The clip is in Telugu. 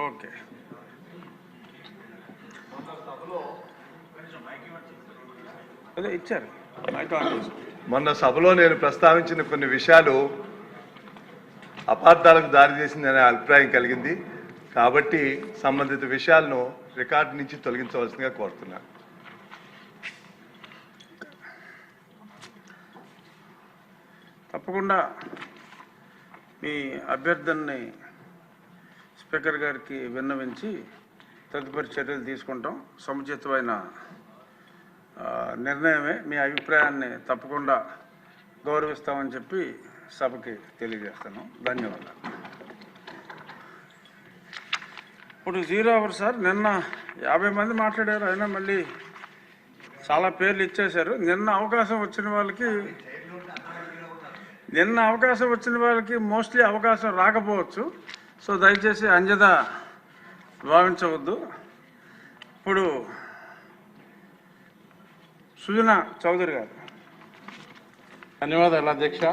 ఓకే. అదే ఇచ్చారు. మొన్న సభలో నేను ప్రస్తావించిన కొన్ని విషయాలు అపార్థాలకు దారితీసిందనే అభిప్రాయం కలిగింది. కాబట్టి సంబంధిత విషయాలను రికార్డు నుంచి తొలగించవలసిందిగా కోరుతున్నాను తప్పకుండా మీ అభ్యర్థనని స్పీకర్ గారికి విన్నవించి తదుపరి చర్యలు తీసుకుంటాం. సముచితమైన నిర్ణయమే. మీ అభిప్రాయాన్ని తప్పకుండా గౌరవిస్తామని చెప్పి సభకి తెలియజేస్తాను ధన్యవాదాలు. ఇప్పుడు జీరో అవర్ సార్ నిన్న యాభై మంది మాట్లాడారు. అయినా మళ్ళీ చాలా పేర్లు ఇచ్చేశారు. నిన్న అవకాశం వచ్చిన వాళ్ళకి నిన్న అవకాశం వచ్చిన వాళ్ళకి మోస్ట్లీ అవకాశం రాకపోవచ్చు. సో దయచేసి అంజద భావించవద్దు. ఇప్పుడు సుజన చౌదరి గారు. ధన్యవాదాలు అధ్యక్ష.